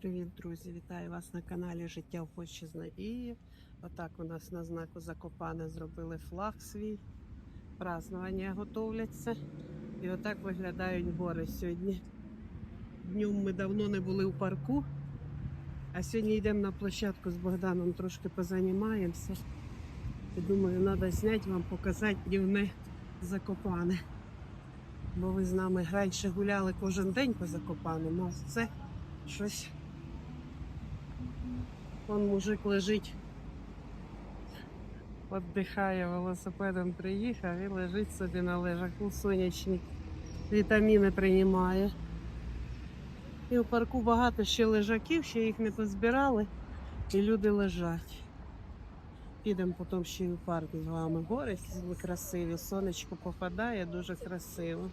Привіт, друзі! Вітаю вас на каналі Життя в Польщі з. Отак у нас на знаку Закопане зробили флаг свій. Празднування готовляться. І отак виглядають гори сьогодні. Днем ми давно не були у парку, а сьогодні йдемо на площадку з Богданом, трошки позанімаємося. І думаю, треба зняти вам, показати днівне Закопане. Бо ви з нами раніше гуляли кожен день по Закопаному, а це щось. Вон мужик лежить, віддихає, велосипедом приїхав і лежить собі на лежаку сонячний. Вітаміни приймає. І у парку багато ще лежаків, ще їх не позбирали, і люди лежать. Підемо потім ще й у парк з вами. Гори красиві, сонечко попадає, дуже красиво.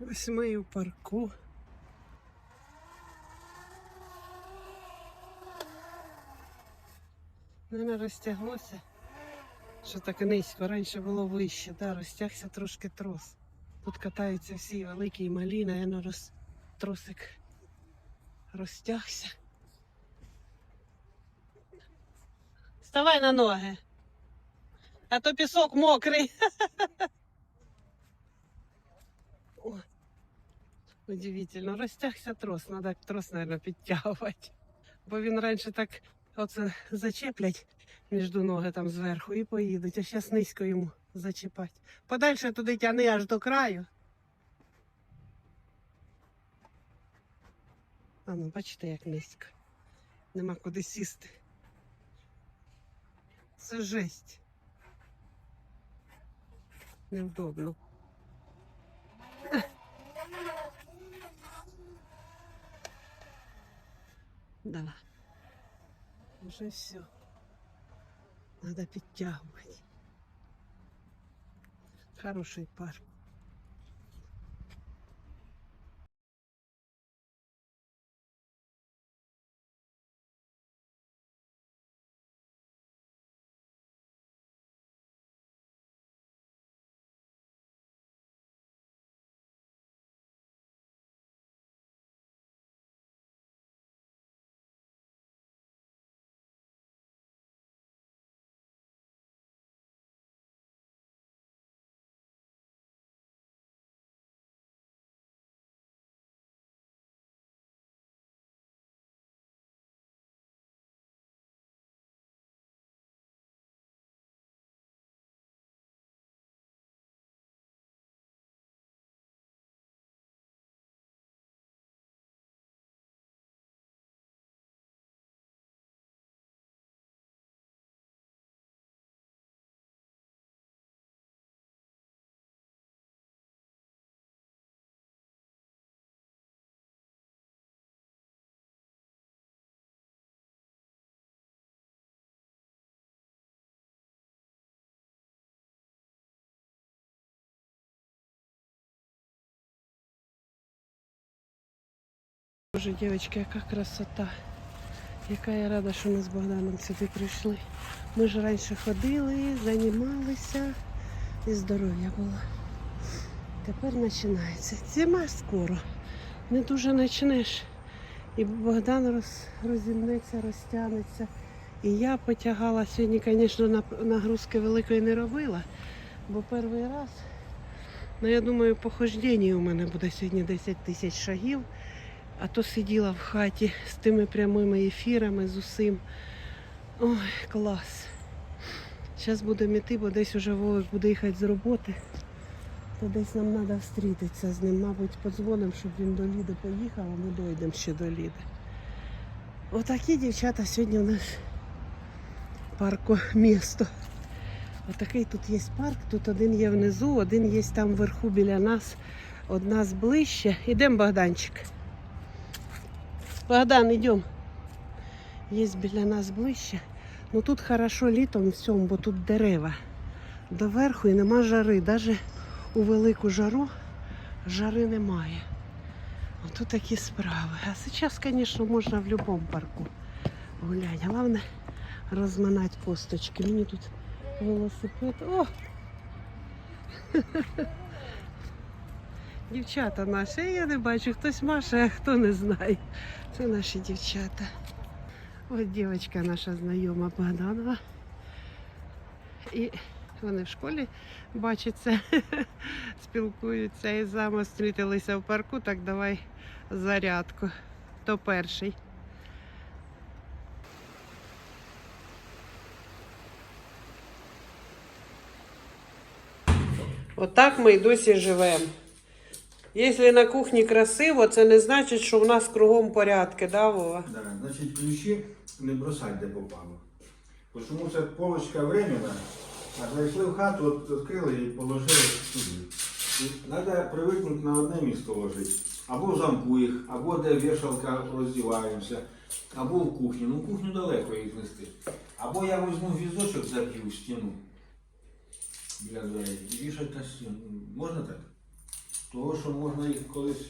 Ось ми і у парку. Не розтяглося, що так низько. Раніше було вище, да, розтягся трошки трос. Тут катаються всі великі і малі, наверно, роз... тросик розтягся. Вставай на ноги. А то пісок мокрий. удивительно. Розтягся трос, треба трос, мабуть, підтягувати. Бо він раніше так оце зачеплять між ноги там зверху і поїдуть, а зараз низько йому зачіпати. Подальше туди тяни аж до краю. А ну, бачите, як низько. Нема куди сісти. Це жесть. Невдобно. Да. Уже все. Надо підтягувати. Хороший парк. Боже, дівчатки, яка красота. Яка я рада, що ми з Богданом сюди прийшли. Ми ж раніше ходили, займалися і здоров'я було. Тепер починається. Зима скоро. Не дуже почнеш. І Богдан роз, розімнеться, розтягнеться. І я потягала сьогодні, звісно, нагрузки великої не робила, бо перший раз. Ну, я думаю, похождення у мене буде сьогодні 10 тисяч шагів. А то сиділа в хаті з тими прямими ефірами, з усім. Ой, клас. Зараз будемо йти, бо десь уже Вовик буде їхати з роботи. То десь нам треба зустрітися з ним. Мабуть, подзвонимо, щоб він до Ліди поїхав, а ми дійдемо ще до Ліди. Отакі дівчата сьогодні у нас парко місто. Отакий тут є парк, тут один є внизу, один є там вверху біля нас, одна з ближче. Ідемо, Богданчик. Богдан, йдемо. Є біля нас ближче. Ну тут хорошо літом всьому, бо тут дерева. Доверху і нема жари. Навіть у велику жару жари немає. Ото такі справи. А зараз, звісно, можна в будь-якому парку гуляти. Головне розминати косточки. Мені тут велосипед. О! Дівчата наші, я не бачу, хтось Маша, а хто не знає. Це наші дівчата. Ось дівчинка наша знайома Богданова. І вони в школі бачаться, спілкуються і саме зустрілися в парку, так давай зарядку. То перший. Отак ми й досі живемо. Якщо на кухні красиво, це не значить, що в нас кругом порядки, да, Вова? Да, значить, ключі не бросать, де попало. Тому це полочка временна, а зайшли в хату, от, відкрили і положили. І Треба привикнути на одне місце ложити. Або в замку їх, або де вішалка роздіваємося, або в кухні. Ну, кухню далеко їх нести. Або я візьму візочок заб'ю в стіну біля дверей і вішать на стіну. Можна так? Того, що можна їх колись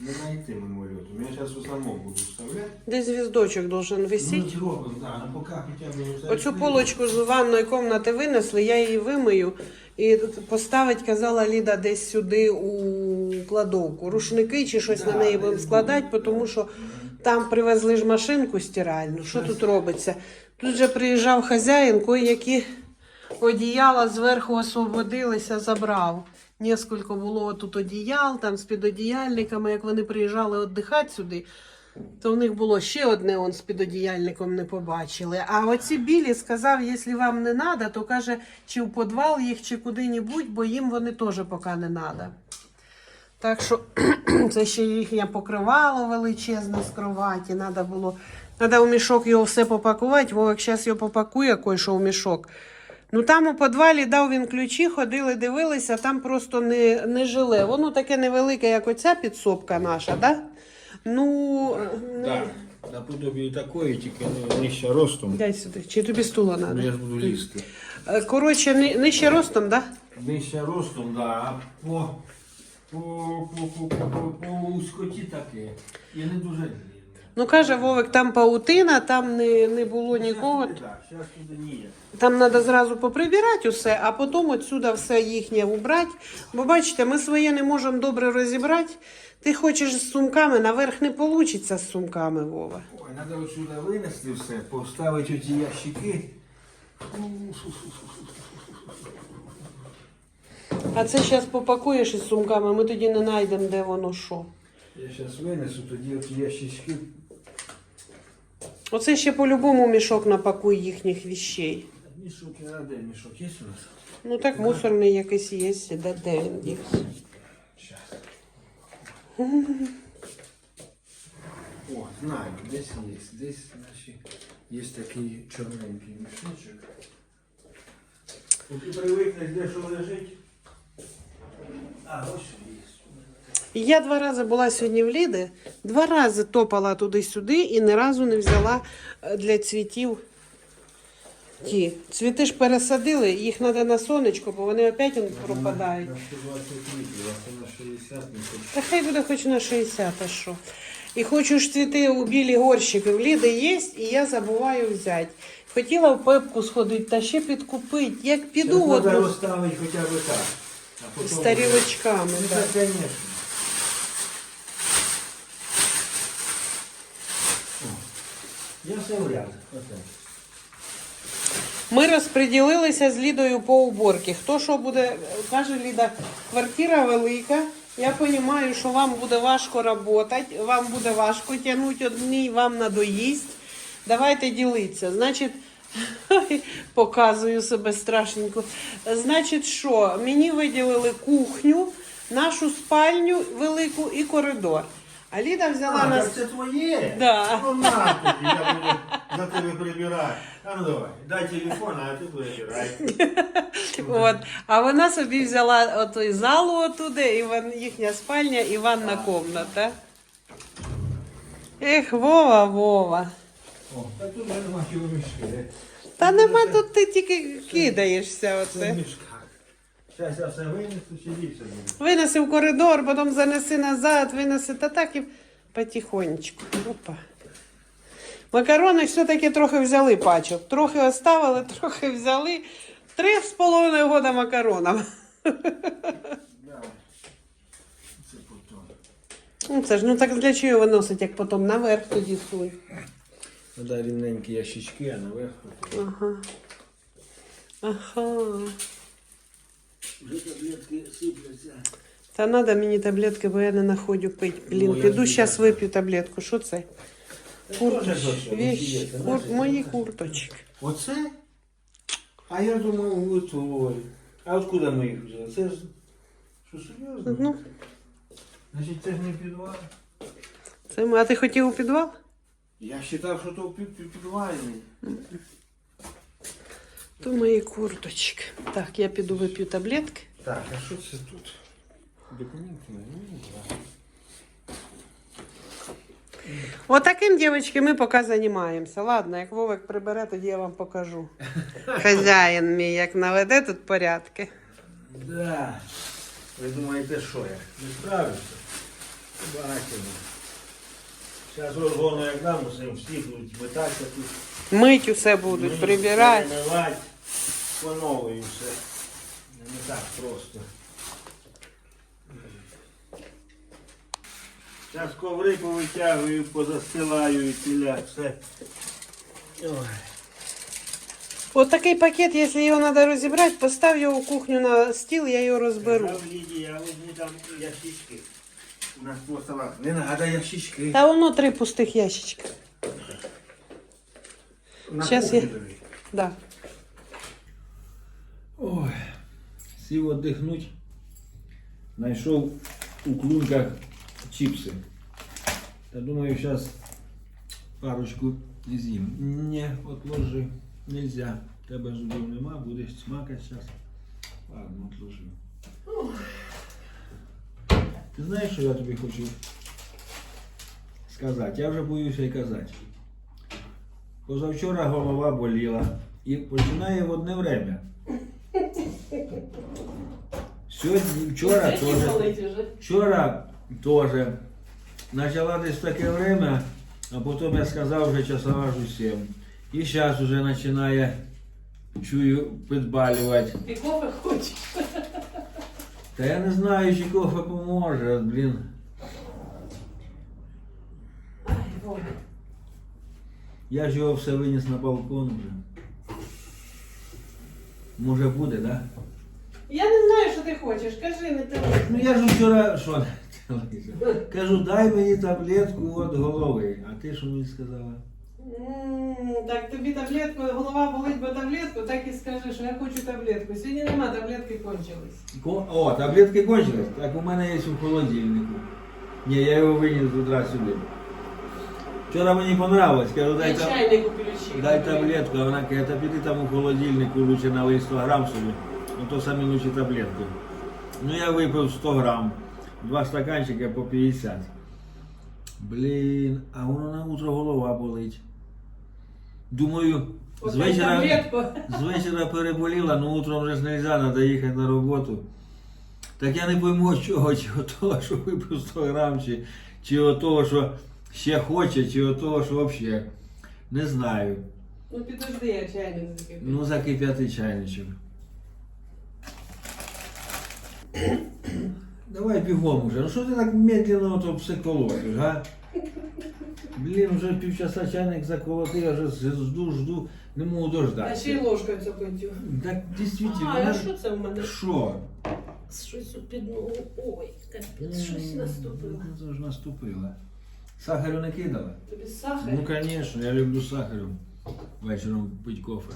не знайти мимольотом. Я зараз у самому буду вставляти. Десь звіздочок должен висіти. Ну, зробимо, да, ну поки хоча б оце Оцю полочку з ванної кімнати винесли, я її вимию і поставить, казала Ліда, десь сюди у кладовку. Рушники чи щось на Да, неї будемо буде. складати, тому що там привезли ж машинку стиральну. Що тут робиться? Тут же приїжджав хазяїн, які одіяла зверху освободилися, забрав. Несколько було тут одіял, там з підодіяльниками, як вони приїжджали віддихати сюди, то в них було ще одне, он з підодіяльником не побачили. А оці білі сказав, якщо вам не треба, то каже, чи в підвал їх, чи куди-небудь, бо їм вони теж поки не треба. Так що це ще їхнє покривало величезне з кроваті. Треба було. Треба у мішок його все попакувати. Вовик зараз його попакує, кой-що у мішок. Ну там у підвалі дав він ключі, ходили, дивилися, там просто не, не жили. Воно таке невелике, як оця підсобка наша, да? Ну, Так, наподобі такої, тільки ну, нижче ростом. дай сюди. Чи тобі стула Ну, треба? Я ж буду лізти. Коротше, ни- нижче ростом, да? Нижче ростом, да, а по, по, по, по, по, по, по узкоті таке. І не дуже. Ну каже Вовик, там паутина, там не, не було нікого. Там треба зразу поприбирати усе, а потім отсюда все їхнє убрати. Бо бачите, ми своє не можемо добре розібрати. Ти хочеш з сумками, наверх не вийде з сумками, Вова. Ой, треба отсюди винести все, поставити оці ящики. А це зараз попакуєш із сумками, ми тоді не знайдемо, де воно що. Я зараз винесу, тоді оці ящички. Оце ще по-любому мішок напакуй їхніх віщей. Мішок, а де мішок? Є у нас? Ну так мусорний якийсь є, де, де він дівся. Сейчас. О, знаю, десь є. Десь наші є такий чорненький мішочок. Поки привикнеш, де що лежить. А, ось є. Я два рази була сьогодні в Ліди, два рази топала туди-сюди і ні разу не взяла е, для цвітів ті. Цвіти ж пересадили, їх треба на сонечко, бо вони опять пропадають. На 120 літрів, а це на 60. Та хай буде хоч на 60, а що. І хочу ж цвіти у білі горщики. В Ліди є, і я забуваю взяти. Хотіла в пепку сходити та ще підкупити. Як піду Зараз треба розставити хоча б так. З тарілочками. Ну, так, звісно. Я все вряд. Ми розподілилися з Лідою по уборці. Хто що буде, каже Ліда, квартира велика. Я розумію, що вам буде важко працювати, вам буде важко тягнути одній, вам надоїсть. Давайте ділитися. Значить, показую себе страшненько. Значить, що мені виділили кухню, нашу спальню велику і коридор. А Ліда взяла А, так це твоє? Да. Ну на тобі, я буду за тебе прибирати. А ну давай, дай телефон, а ти прибирай. От. А вона собі взяла отой залу отуди, і вон, їхня спальня і ванна комната. Ех, Вова, Вова. О, та тут нема чого мішки. Та нема тут ти тільки кидаєшся Це оце. мішках. Зараз я все винесу, сидіться буде. Винеси в коридор, потім занеси назад, винеси та так і потихонечку. Опа. Макарони все-таки трохи взяли пачок. Трохи оставили, трохи взяли. Три з половиною года макаронам. Да. Це потім. Ну це ж ну так для чого виносить, як потім наверх тоді сунь. Треба рівненькі ящички, а наверх. Ага. Ага. Вже таблетки сипляться. Та треба мені таблетки, бо я не знаходжу пити. Блін, Ну, я піду ж зараз бачу. вип'ю таблетку. Що це? Курточки. Курточки. Вещи. Кур... Мої курточки. Оце? А я думав, ви твої. А откуда ми їх взяли? Це ж. Що серйозно? Ну, Значить, це ж не підвал. це ми. А ти хотів у підвал? Я вважав, що то в під, під, підвальний. То мої курточки. Так, я піду вип'ю таблетки. Так, а що це тут? Документи не ну, Вот таким, девочки, ми поки займаємося. Ладно, як Вовик прибере, тоді я вам покажу. Хазяїн мій, як наведе тут порядки. Да. Ви думаєте, що я? Не справлюся? Бачимо. Зараз розгону як дам, усім всі будуть метатися тут. Мить усе будуть, Мить, прибирати. Перемивати. По новій все. Не так просто. Зараз коври повитягую, позастилаю і тіля все. Ой. От такий пакет, якщо його треба розібрати, постав його в кухню на стіл, я його розберу. Там Лідія, возьми там ящички. У нас по столах. Не надо ящички. Та воно три пустих ящичка. На щас кухні я- тобі. Да. Ой, сів отдихнуть. Знайшов у клунках чіпси. Та думаю, зараз парочку з'їм. Ні, отложи. Нельзя. Тебе зубів нема, будеш смакати зараз. Ладно, отложи. Ти знаєш, що я тобі хочу сказати? Я вже боюся й казати. Позавчора голова боліла і починає в одне время. Сьогодні, вчора теж. Вчора теж. Почала десь таке время, а потім я сказав вже часова ж усім. І зараз вже починає, чую, підбалювати. Ти кофе хочеш? Та я не знаю, чи кофе поможе, блін. Ай, Вовик. Я ж його все виніс на балкон вже. Може буде, так? Да? Я не знаю, що ти хочеш. Кажи, не ти. Ну я ж вчора що? Кажу, дай мені таблетку від голови. А ти що мені сказала? М, Так тобі таблетку, голова болить, бо таблетку, так і скажи, що я хочу таблетку. Сьогодні нема, таблетки кончились. Ко- О, таблетки кончились? Так у мене є у холодильнику. Ні, я його виніс утра сюди. Вчора мені понравилось, кажу, дай, Я та... чайник включив. дай таблетку, а вона каже, та піди там у холодильнику лучше налий 100 грам собі, ну то самі лучше таблетки. Ну я випив 100 грам, два стаканчика по 50. Блін, а воно на утро голова болить. Думаю, з вечора, з вечора переболіла, ну утром вже ж не можна, треба їхати на роботу. Так я не пойму чого, чи от того, що випив 100 грам, чи, чи того, що ще хоче, чи от того, що взагалі. Не знаю. Ну підожди, я чайник закипів. Ну, закип'яти чайничок. Давай бігом уже. Ну що ти так медленно то все колотиш, га? Блін, вже півчаса чайник заколотив, я вже жду, жду, не можу А ще й дождатися. ложкою цокотю. Так дійсно. А, а що це в мене? Що? Щось у підногу. Ой, капець, щось наступило. Ну, Це ж наступило. Сахару не кидала? Тобі сахар? Ну, звісно, я люблю сахаром. Вечором пить кофе.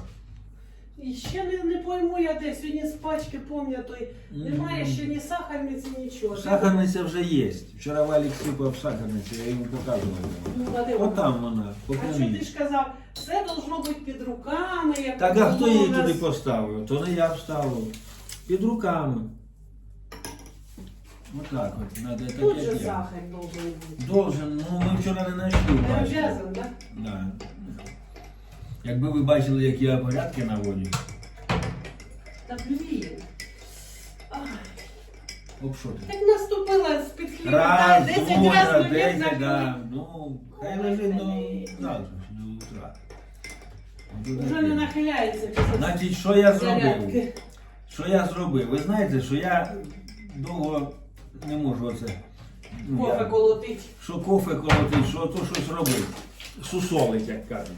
І ще не, не пойму я де. Сьогодні з пачки пам'ятаю, немає ще ні сахарниці, нічого. Сахарниця вже є. Вчора Валік сипав сахарницю, я йому показував. Ну, а де вона? Отам вона, А що ти ж казав, все должно бути під руками, як Так а хто її нас. туди поставив? То не я вставив. Під руками. Отак от. Надо так, Тут же сахар должен бути. Должен, ну ми вчора не знайшли. Бачите. обв'язан, так? Да. Якби ви бачили, які я порядки наводю. Та. Ай, Об що ти? Так наступила з-під хліба, Раз, 10 друга, разів хліб десять, да. Ну, хай лежить до завтра, до утра. Вже не нахиляється після Значить, що я зробив? зарядки. що я зробив? Ви знаєте, що я довго не можу оце. ну, я- Кофе колотить. що кофе колотить, що то щось робить. Сусолить, як кажуть.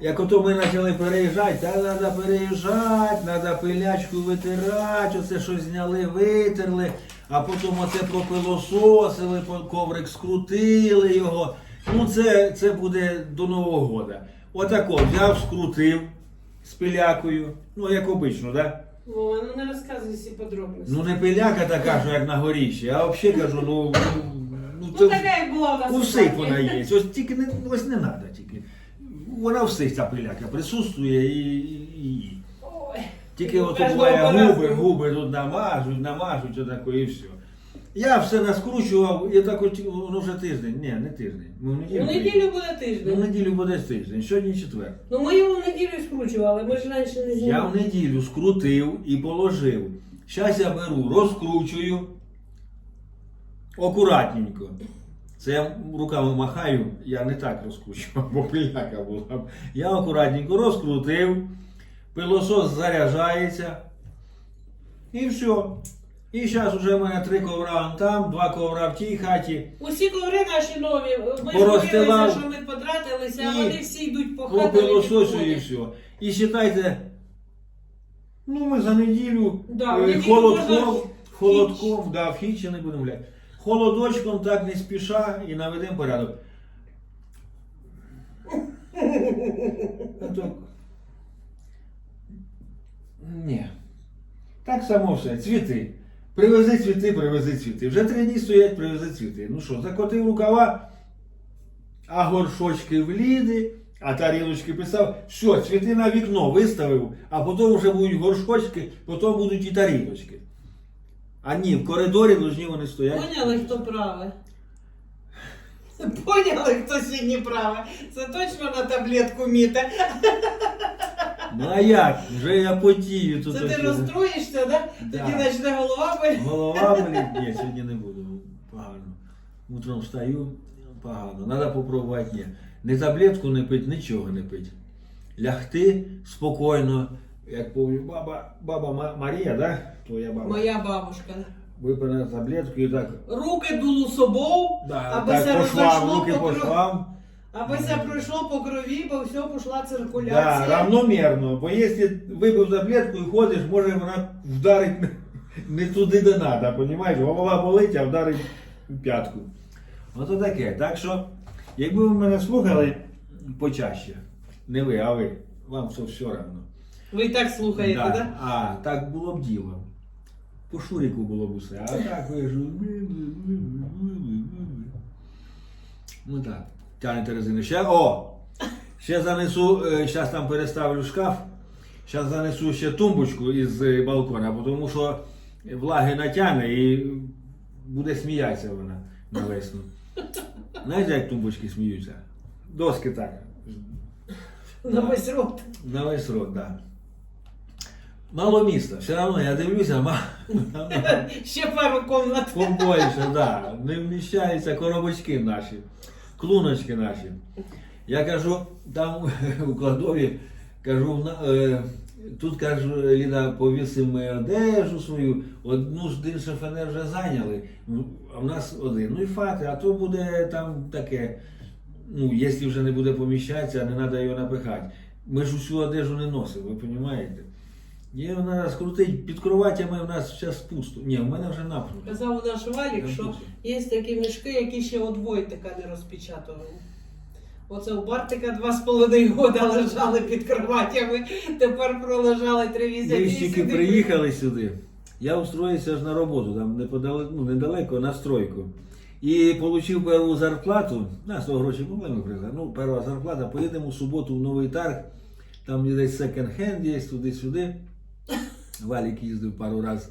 Як ото ми почали переїжджати, та треба переїжджати, треба пилячку витирати, оце щось зняли, витерли, а потім оце пропилососили, по- коврик скрутили його. Ну це, це буде до Нового года. Отако взяв, скрутив з пилякою, ну як обично, так? Да? Вова, ну не розказуй всі подробності. Ну не пиляка така, що як на горіші, а взагалі кажу, ну, ну, ну Ну, це така, як була у нас. у всіх вона є. Ось тільки не ось не треба тільки. Вона у всіх ця пиляка присутствує і. і, і. Ой. Тільки от буває губи, губи тут намажуть, намажуть, отако і все. Я все наскручував, і так от, ну вже тиждень. Ні, не тиждень. Ми в неділю. У неділю приїхали. буде Ну, в тиждень. неділю буде тиждень, сьогодні четвер. Ну ми його в неділю скручували, ми ж раніше не Я знімали. в неділю скрутив і положив. Зараз я беру, розкручую акуратненько. Це я руками махаю, я не так розкручував, бо пиляка була. Я акуратненько розкрутив, пилосос заряджається. І все. І зараз вже в мене три ковра там, два ковра в тій хаті. Усі коври наші нові. Ми ж Порозстилав. дивилися, що ми потратилися, а І вони всі йдуть по хатам. і Пропилососю і все. І вважайте, ну ми за неділю Да, е, неділю холодком, можна холодком, да, в ще не будемо гуляти. Холодочком так не спіша і наведемо порядок. А то- Ні. Так само все. Цвіти. Привези цвіти, привези цвіти. Вже три дні стоять, привези цвіти. Ну що, закотив рукава, а горшочки в ліди, а тарілочки писав, все, цвіти на вікно виставив, а потім вже будуть горшочки, потім будуть і тарілочки. А ні, в коридорі должні вони стоять. Поняли, хто правий? Поняли, хто сьогодні правий? Це точно на таблетку міте. Ну а як? Вже я потію тут. Це ти ось. розстроїшся, да? Да. Тоді почне голова боліти. Голова болить? Ні, сьогодні не буду. Погано. Утром встаю, погано. Надо попробувати. Ні. Не таблетку не пить, нічого не пить. Лягти спокійно. Як помню, баба, баба Ма- Марія, да? Твоя баба. Моя бабушка. Випила таблетку і так. Руки дуло собою, Да, аби так по швам, розійшло руки по по швам. Аби це пройшло по крові, бо все пішла Да, циркуляція. равномірно. Бо якщо випив таблетку і ходиш, може вона вдарить не- туди, де треба, розумієш? Голова болить, а вдарить п'ятку. Ото таке. Так що, якби ви мене слухали почаще, не ви, а ви, вам все все одно. Ви і так слухаєте, Да. да? А, так було б діло. По шурику було б усе. А так ви ж. Ну так. Тянете резину. Ще о! Ще занесу, зараз там переставлю шкаф. Зараз занесу ще тумбочку із е, балкона, тому що влаги натягне і буде сміятися вона на весну. Знаєте, як тумбочки сміються? Доски так. На весь рот. На весь рот, да. Мало міста. Все одно я дивлюся, ма... Ще пару комнат. побольше, да. Не вміщаються коробочки наші, клуночки наші. Я кажу, там у кладові, кажу, е, тут кажу, Ліна, повісимо ми одежу свою, одну ж один шифонер вже зайняли, ну, а в нас один. Ну і фати, а то буде там таке. Ну, якщо вже не буде поміщатися, не треба його напихати. Ми ж усю одежу не носимо, ви розумієте? Є вона скрутить під кроватями в нас зараз пусто. Ні, в мене вже напнуто. Казав наш Валік, що є такі мішки, які ще от Войтика не розпечатували. Оце у Бартика два з половиною года лежали під кроватями, тепер пролежали три Ми ж тільки приїхали сюди. Я устроївся ж на роботу, там неподалеко, ну, недалеко на стройку. І отримав першу зарплату, на 100 грошей проблеми приїхали. Ну, перша зарплата, поїдемо в суботу в новий тарг, там десь секонд-хенд є, туди-сюди. Валік їздив пару разів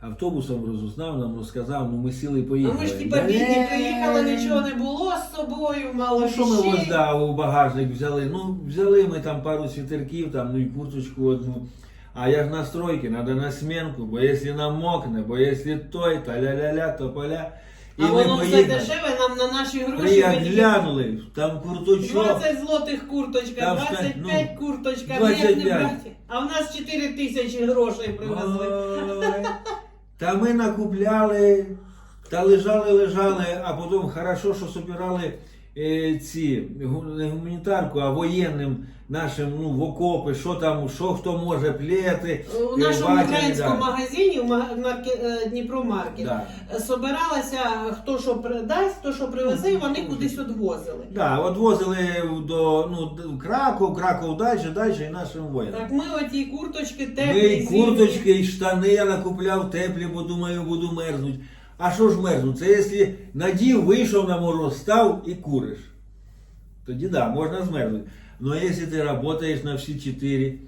автобусом, розузнав, нам розказав, ну ми сіли і А поїхали. ми ж типа бідні приїхали, нічого не було з собою, мало Ну, що ми вещей. ось да, у багажник взяли? Ну, взяли ми там пару світерків, там, ну і курточку одну. А як настройки, на стройки, треба на сменку, бо якщо намокне, бо якщо той, та ля-ля-ля, то поля. І А воно все поїхали. дешеве нам на наші Ми гроші. як ми тільки глянули, там курточок. 20 злотих курточка, Там 25 ну, курточка, як не 25. брати. А в нас 4 тисячі грошей привезли. Ой, Та ми накупляли, та лежали, лежали, а потім хорошо, що собирали ці гу- не гуманітарку, а воєнним нашим ну, в окопи, що там, що хто може плети. У нашому батя, українському да. магазині, в ма- марке- е, Дніпромаркет, Да. е, собиралася хто що придасть, хто що привезе, і вони кудись відвозили. Да, от возили до ну, Краков, Краков далі, далі і нашим воїнам. Так ми оті курточки Ми теплі, і курточки, і штани я накупляв теплі, бо думаю, буду мерзнуть. А що ж мерзнуть? Це якщо надів, вийшов на мороз, став і куриш. Тоді да, можна змерзнути. Ну а якщо ти працюєш на всі чотири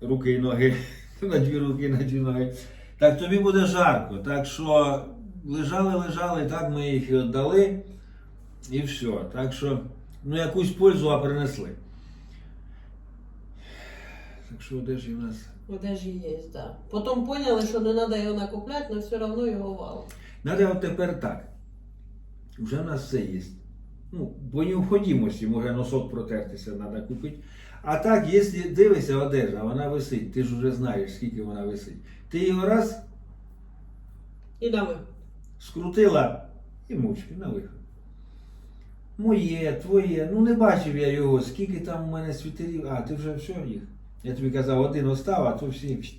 руки і ноги, на дві руки, на дві ноги, так тобі буде жарко. Так що лежали, лежали, так ми їх і віддали, і все. Так що, ну якусь пользу а принесли. Так що одежі в нас. Одежі є, так. Потім поняли, що не треба його накупляти, але все одно його. Надо от тепер так. Вже в нас все є. Ну, по необходимості може носок протертися, треба купити. А так, якщо дивишся одежа, вона висить, ти ж вже знаєш, скільки вона висить. Ти його раз І на виход. скрутила і мовчки на виход. Моє, твоє, ну не бачив я його, скільки там у мене світерів. А, ти вже все їх. Я тобі казав, один остав, а то всі.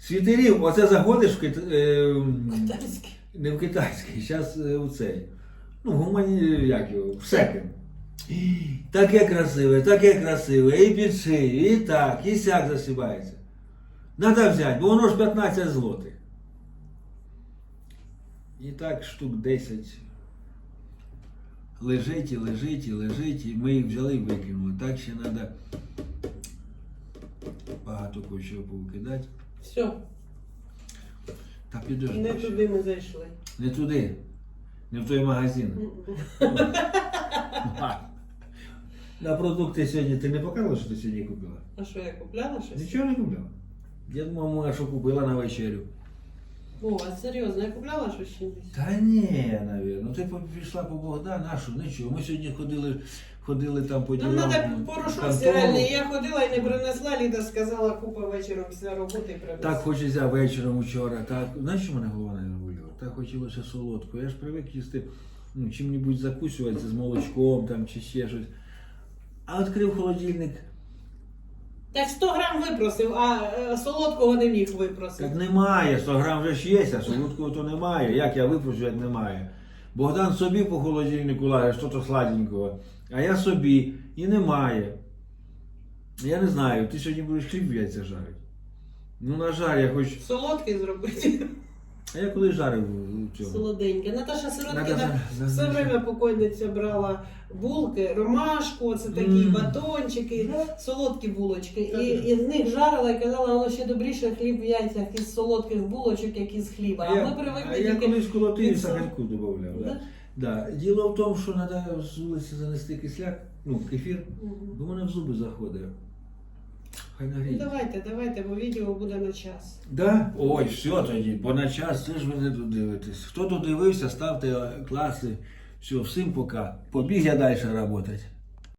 Світерів, оце заходиш в кит... е, Китайський. не в китайський, зараз у цей. Ну, гумані, як його, в секонд. Таке красиве, таке красиве, і під шию, і так, і сяк засібається. Надо взяти, бо воно ж 15 злотих. І так штук 10 лежить і лежить і лежить, і ми їх взяли і викинули. Так ще треба багато кое-чого повикидати. Все, Та підожди. не ще. туди ми зайшли. Не туди. Не в той магазин. На продукти сьогодні ти не показала, що ти сьогодні купила? А що я купляла щось? Нічого не купила. Я думав, може, що купила на вечерю. О, а серйозно, я купляла щось ще десь? Та ні, навірно. Ти по- пішла по Богдану, а що, нічого. Ми сьогодні ходили, ходили там по Нам ділам. треба порошок контору. стиральний. Я ходила і не принесла, Ліда сказала, купа вечором після роботи і принесла. Так хочеться вечором вчора. Так, знаєш, що мене голова не боліла? Так хотілося солодко. Я ж привик їсти ну, чим-небудь закусюватися з молочком там, чи ще щось. А відкрив холодильник. Так 100 грам випросив, а е, солодкого не міг випросити. Так немає, 100 грам вже ж є, а солодкого то немає. Як я випрошу, як немає. Богдан собі по холодильнику лає, що то сладенького, а я собі і немає. Я не знаю, ти сьогодні будеш хліб в яйця жарити. Ну, на жаль, я хоч. Солодкий зробити. А я коли жарив цього. Солоденьке. Наташа Сироткіна все время покойниця брала булки, ромашку, це такі Мм. батончики, солодкі булочки. Так. І, і з них жарила і казала, воно ще добріше хліб в яйцях із солодких булочок, як із хліба. А, я, ми а я тільки. колись колотив і під сахарку додавав. Да? Да? Да. Діло в тому, що треба з вулиці занести кисляк, ну, кефір, бо мене в зуби заходить. Хай Ну, нагріє. давайте, давайте, бо відео буде на час. Да? Ой, все тоді, бо на час це ж ви не додивитесь. Хто додивився, ставте класи. Все, всім пока. Побіг я далі працювати.